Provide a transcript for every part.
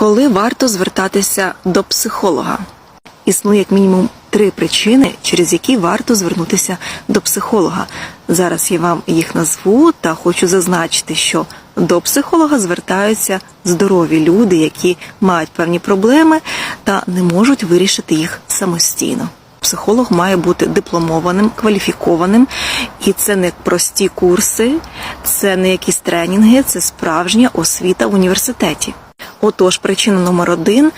Коли варто звертатися до психолога? Існує як мінімум три причини, через які варто звернутися до психолога. Зараз я вам їх назву та хочу зазначити, що до психолога звертаються здорові люди, які мають певні проблеми та не можуть вирішити їх самостійно. Психолог має бути дипломованим, кваліфікованим, і це не прості курси, це не якісь тренінги, це справжня освіта в університеті. Отож, причина номер один.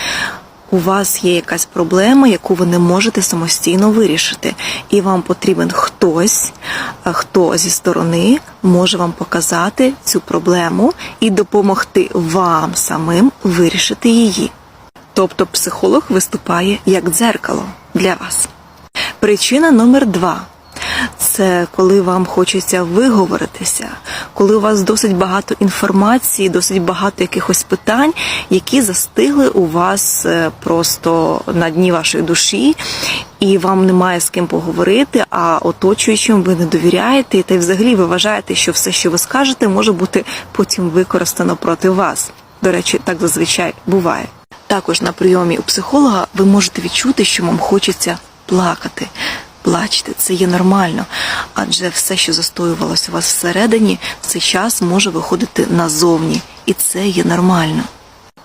У вас є якась проблема, яку ви не можете самостійно вирішити, і вам потрібен хтось, е, хто зі сторони може вам показати цю проблему і допомогти вам самим вирішити її. Тобто психолог виступає як дзеркало для вас. Причина номер два це коли вам хочеться виговоритися, коли у вас досить багато інформації, досить багато якихось питань, які застигли у вас е, просто на дні вашої душі, і вам немає з ким поговорити, а оточуючим ви не довіряєте, та й взагалі ви вважаєте, що все, що ви скажете, може бути потім використано проти вас. До речі, так зазвичай буває. Також на прийомі у психолога ви можете відчути, що вам хочеться плакати. Плачте, це є нормально, адже все, що застоювалося у вас всередині, в цей час може виходити назовні, і це є нормально.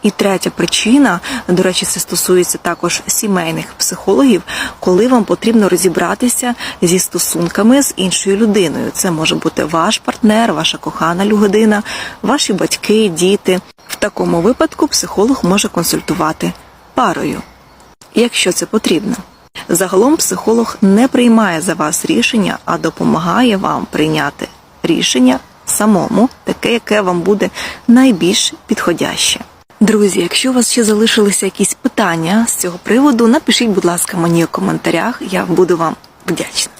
І третя причина, до речі, це стосується також сімейних психологів, коли вам потрібно розібратися зі стосунками з іншою людиною. Це може бути ваш партнер, ваша кохана людина, ваші батьки, діти. В такому випадку психолог може консультувати парою, якщо це потрібно. Загалом психолог не приймає за вас рішення, а допомагає вам прийняти рішення самому, таке, яке вам буде найбільш підходяще. Друзі, якщо у вас ще залишилися якісь питання з цього приводу, напишіть, будь ласка, мені у коментарях, я буду вам вдячна.